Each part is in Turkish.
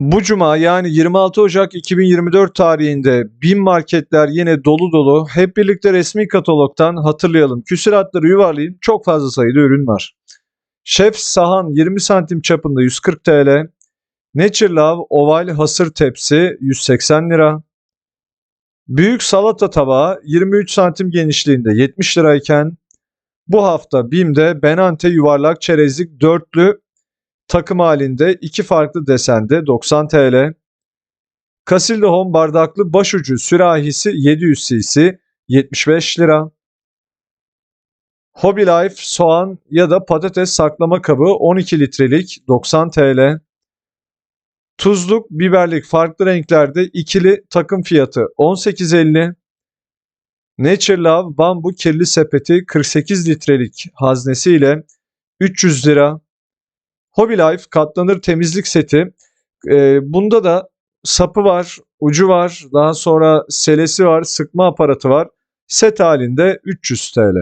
Bu cuma yani 26 Ocak 2024 tarihinde BİM marketler yine dolu dolu. Hep birlikte resmi katalogdan hatırlayalım. Küsuratları yuvarlayın. Çok fazla sayıda ürün var. Şef sahan 20 santim çapında 140 TL. Nature Love oval hasır tepsi 180 lira. Büyük salata tabağı 23 santim genişliğinde 70 lirayken bu hafta BİM'de Benante yuvarlak çerezlik dörtlü takım halinde iki farklı desende 90 TL. Casilda Home bardaklı başucu sürahisi 700 cc 75 lira. Hobby Life soğan ya da patates saklama kabı 12 litrelik 90 TL. Tuzluk, biberlik farklı renklerde ikili takım fiyatı 18.50. Nature Love bambu kirli sepeti 48 litrelik haznesiyle 300 lira. Hobby Life katlanır temizlik seti. Ee, bunda da sapı var, ucu var, daha sonra selesi var, sıkma aparatı var. Set halinde 300 TL.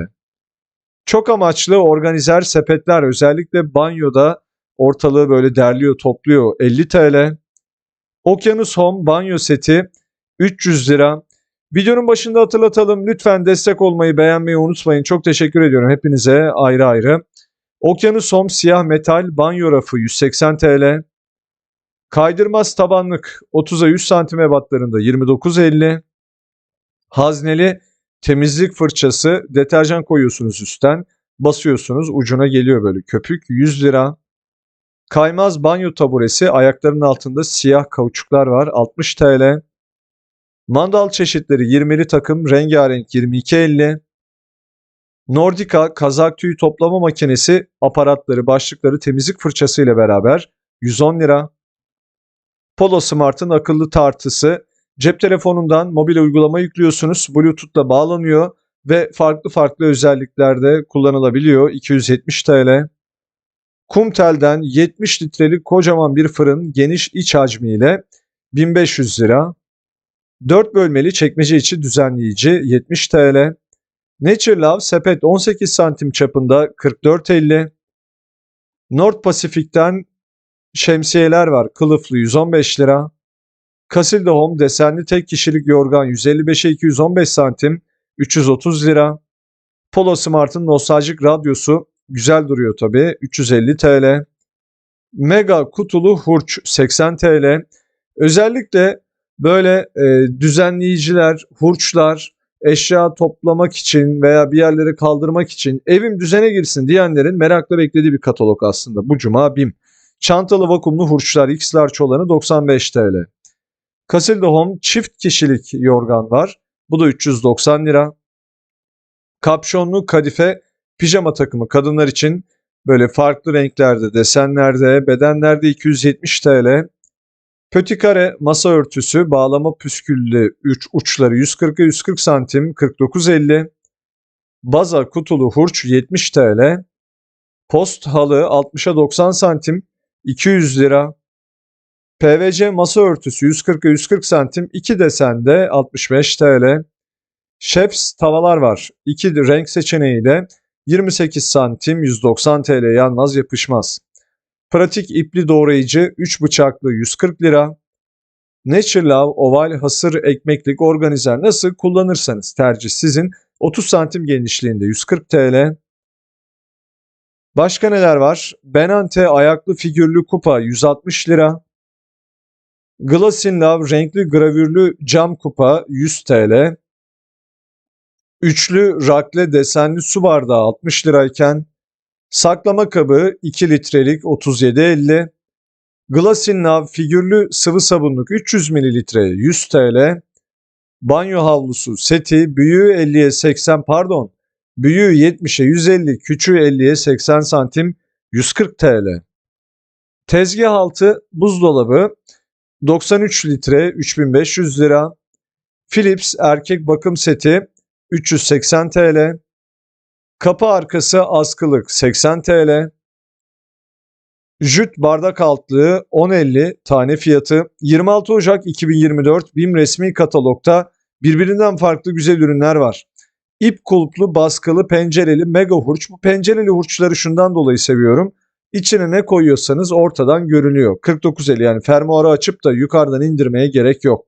Çok amaçlı organizer sepetler özellikle banyoda ortalığı böyle derliyor, topluyor 50 TL. Okyanus Home banyo seti 300 lira. Videonun başında hatırlatalım. Lütfen destek olmayı, beğenmeyi unutmayın. Çok teşekkür ediyorum hepinize ayrı ayrı. Okyanus Home siyah metal banyo rafı 180 TL. Kaydırmaz tabanlık 30'a 100 santim ebatlarında 29.50. Hazneli temizlik fırçası deterjan koyuyorsunuz üstten. Basıyorsunuz ucuna geliyor böyle köpük 100 lira. Kaymaz banyo taburesi ayaklarının altında siyah kauçuklar var 60 TL. Mandal çeşitleri 20'li takım rengarenk 22.50. Nordica kazak tüyü toplama makinesi aparatları, başlıkları temizlik fırçası ile beraber 110 lira. Polo Smart'ın akıllı tartısı cep telefonundan mobil uygulama yüklüyorsunuz. Bluetooth'la bağlanıyor ve farklı farklı özelliklerde kullanılabiliyor. 270 TL. Kumtel'den 70 litrelik kocaman bir fırın geniş iç hacmiyle 1500 lira. 4 bölmeli çekmece içi düzenleyici 70 TL. Nature Love sepet 18 santim çapında 44.50. North Pacific'ten şemsiyeler var. Kılıflı 115 lira. Casilda Home desenli tek kişilik yorgan 155'e 215 santim 330 lira. Polo Smart'ın nostaljik radyosu güzel duruyor tabi 350 TL. Mega kutulu hurç 80 TL. Özellikle böyle e, düzenleyiciler, hurçlar, eşya toplamak için veya bir yerlere kaldırmak için evim düzene girsin diyenlerin merakla beklediği bir katalog aslında. Bu cuma BİM. Çantalı vakumlu hurçlar X large olanı 95 TL. Casilda Home çift kişilik yorgan var. Bu da 390 lira. Kapşonlu kadife pijama takımı kadınlar için böyle farklı renklerde, desenlerde, bedenlerde 270 TL. Pötikare masa örtüsü bağlama püsküllü üç uçları 140'a 140 santim 49.50. Baza kutulu hurç 70 TL. Post halı 60'a 90 santim 200 lira. PVC masa örtüsü 140'a 140 santim 2 desende 65 TL. Chefs tavalar var. 2 renk seçeneğiyle 28 santim 190 TL yanmaz yapışmaz. Pratik ipli doğrayıcı 3 bıçaklı 140 lira. Nature Love oval hasır ekmeklik organizer nasıl kullanırsanız tercih sizin. 30 santim genişliğinde 140 TL. Başka neler var? Benante ayaklı figürlü kupa 160 lira. Glassin Love renkli gravürlü cam kupa 100 TL. Üçlü rakle desenli su bardağı 60 lirayken Saklama kabı 2 litrelik 37.50. Glassin Nav figürlü sıvı sabunluk 300 ml 100 TL. Banyo havlusu seti büyüğü 50'ye 80 pardon büyüğü 70'e 150 küçüğü 50'ye 80 santim 140 TL. Tezgah altı buzdolabı 93 litre 3500 lira. Philips erkek bakım seti 380 TL. Kapı arkası askılık 80 TL. Jüt bardak altlığı 10.50 tane fiyatı. 26 Ocak 2024 BİM resmi katalogda birbirinden farklı güzel ürünler var. İp kulplu baskılı pencereli mega hurç. Bu pencereli hurçları şundan dolayı seviyorum. İçine ne koyuyorsanız ortadan görünüyor. 49.50 yani fermuarı açıp da yukarıdan indirmeye gerek yok.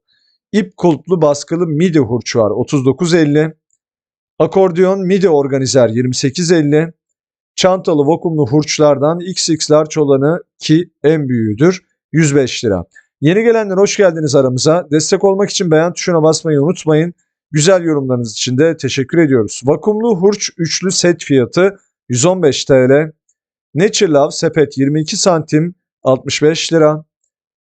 İp kulplu baskılı midi hurç var 39.50. Akordeon midi organizer 28.50. Çantalı vakumlu hurçlardan XX large olanı ki en büyüğüdür 105 lira. Yeni gelenler hoş geldiniz aramıza. Destek olmak için beğen tuşuna basmayı unutmayın. Güzel yorumlarınız için de teşekkür ediyoruz. Vakumlu hurç üçlü set fiyatı 115 TL. Nature Love sepet 22 santim 65 lira.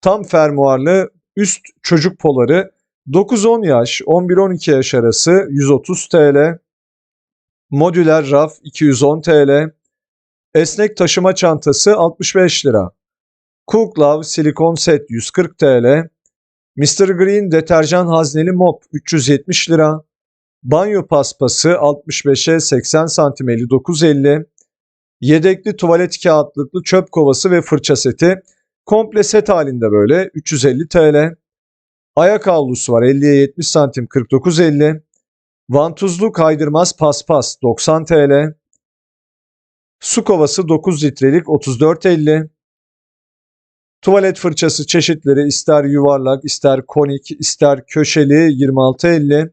Tam fermuarlı üst çocuk poları 9-10 yaş 11-12 yaş arası 130 TL. Modüler raf 210 TL. Esnek taşıma çantası 65 lira. Love silikon set 140 TL. Mr. Green deterjan hazneli mop 370 lira. Banyo paspası 65'e 80 santim 59.50. Yedekli tuvalet kağıtlıklı çöp kovası ve fırça seti. Komple set halinde böyle 350 TL. Ayak havlusu var 50'ye 70 santim 49.50. Vantuzlu kaydırmaz paspas 90 TL. Su kovası 9 litrelik 34.50. Tuvalet fırçası çeşitleri ister yuvarlak, ister konik, ister köşeli 26.50.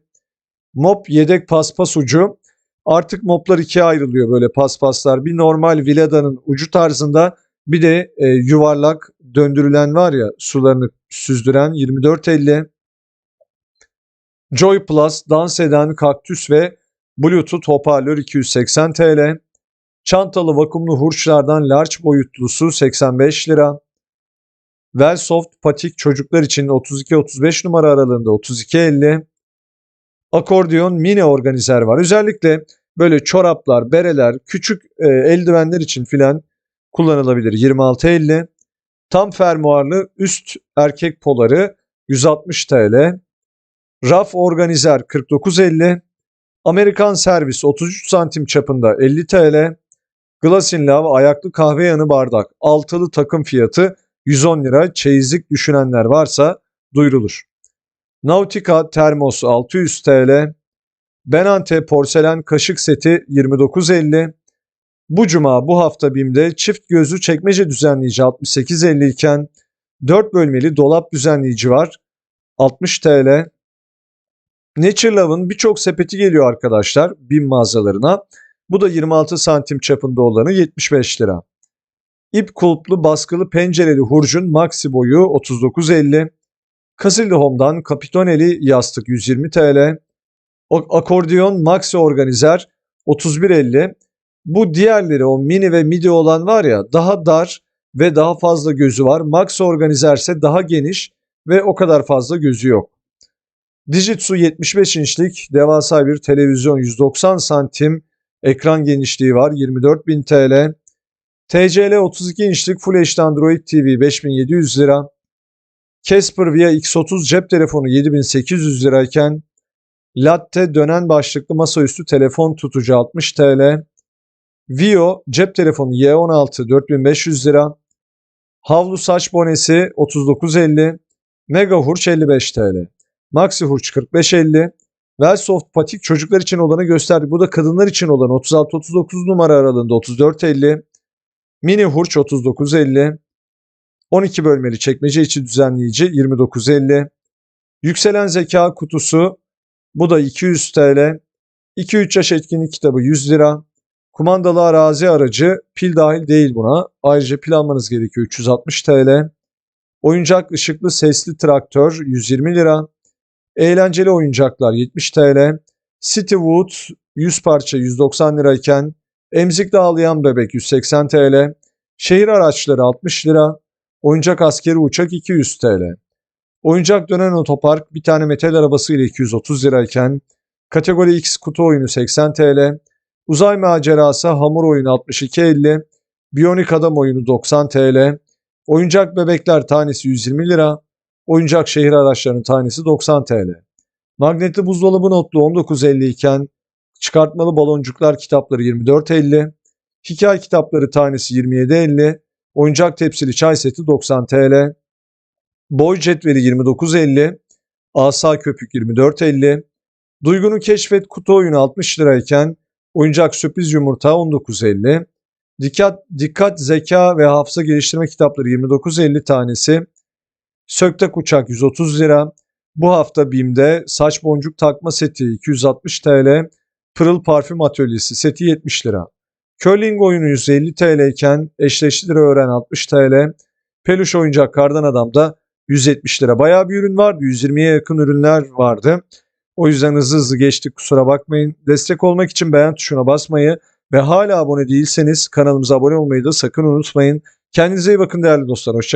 Mop yedek paspas ucu. Artık moplar ikiye ayrılıyor böyle paspaslar. Bir normal viladanın ucu tarzında bir de e, yuvarlak döndürülen var ya sularını süzdüren 24.50. Joy Plus dans eden kaktüs ve Bluetooth hoparlör 280 TL. Çantalı vakumlu hurçlardan large boyutlusu 85 lira. Velsoft patik çocuklar için 32-35 numara aralığında 32.50. Akordeon mini organizer var. Özellikle böyle çoraplar, bereler, küçük e, eldivenler için filan kullanılabilir 26.50. Tam fermuarlı üst erkek poları 160 TL. Raf organizer 49.50. Amerikan servis 33 santim çapında 50 TL. Glasin Love ayaklı kahve yanı bardak altılı takım fiyatı 110 lira çeyizlik düşünenler varsa duyurulur. Nautica termos 600 TL. Benante porselen kaşık seti 29.50. Bu cuma bu hafta BİM'de çift gözlü çekmece düzenleyici 68.50 iken 4 bölmeli dolap düzenleyici var 60 TL. Nature Love'ın birçok sepeti geliyor arkadaşlar BİM mağazalarına. Bu da 26 santim çapında olanı 75 lira. İp kulplu baskılı pencereli hurcun maxi boyu 39.50. Casilda Home'dan Capitoneli yastık 120 TL. Akordeon maxi organizer 31.50. Bu diğerleri o mini ve midi olan var ya daha dar ve daha fazla gözü var. Max organizer ise daha geniş ve o kadar fazla gözü yok. Dijitsu 75 inçlik devasa bir televizyon 190 santim ekran genişliği var 24.000 TL. TCL 32 inçlik Full HD Android TV 5700 lira. Casper Via X30 cep telefonu 7800 lirayken Latte dönen başlıklı masaüstü telefon tutucu 60 TL. Vio cep telefonu Y16 4500 lira. Havlu saç bonesi 39.50. Mega Hurç 55 TL. Maxi Hurç 45.50. Velsoft patik çocuklar için olanı gösterdik. Bu da kadınlar için olan 36-39 numara aralığında 34.50. Mini hurç 39.50. 12 bölmeli çekmece içi düzenleyici 29.50. Yükselen zeka kutusu bu da 200 TL. 2-3 yaş etkinlik kitabı 100 lira. Kumandalı arazi aracı pil dahil değil buna. Ayrıca pil almanız gerekiyor 360 TL. Oyuncak ışıklı sesli traktör 120 lira. Eğlenceli oyuncaklar 70 TL. Citywood 100 parça 190 lirayken Emzikle ağlayan bebek 180 TL. Şehir araçları 60 lira. Oyuncak askeri uçak 200 TL. Oyuncak dönen otopark bir tane metal arabası ile 230 lirayken kategori X kutu oyunu 80 TL. Uzay macerası hamur oyunu 62.50. Biyonik adam oyunu 90 TL. Oyuncak bebekler tanesi 120 lira. Oyuncak şehir araçlarının tanesi 90 TL. Magnetli buzdolabı notlu 19.50 iken Çıkartmalı baloncuklar kitapları 24.50. Hikaye kitapları tanesi 27.50. Oyuncak tepsili çay seti 90 TL. Boy cetveli 29.50. Asa köpük 24.50. Duygunun keşfet kutu oyunu 60 lirayken oyuncak sürpriz yumurta 19.50. Dikkat, dikkat, zeka ve hafıza geliştirme kitapları 29.50 tanesi. Söktak uçak 130 lira. Bu hafta BİM'de saç boncuk takma seti 260 TL. Pırıl parfüm atölyesi seti 70 lira. Curling oyunu 150 TL iken eşleştileri öğren 60 TL. Peluş oyuncak kardan adam da 170 lira. Bayağı bir ürün vardı. 120'ye yakın ürünler vardı. O yüzden hızlı hızlı geçtik kusura bakmayın. Destek olmak için beğen tuşuna basmayı ve hala abone değilseniz kanalımıza abone olmayı da sakın unutmayın. Kendinize iyi bakın değerli dostlar. Hoşça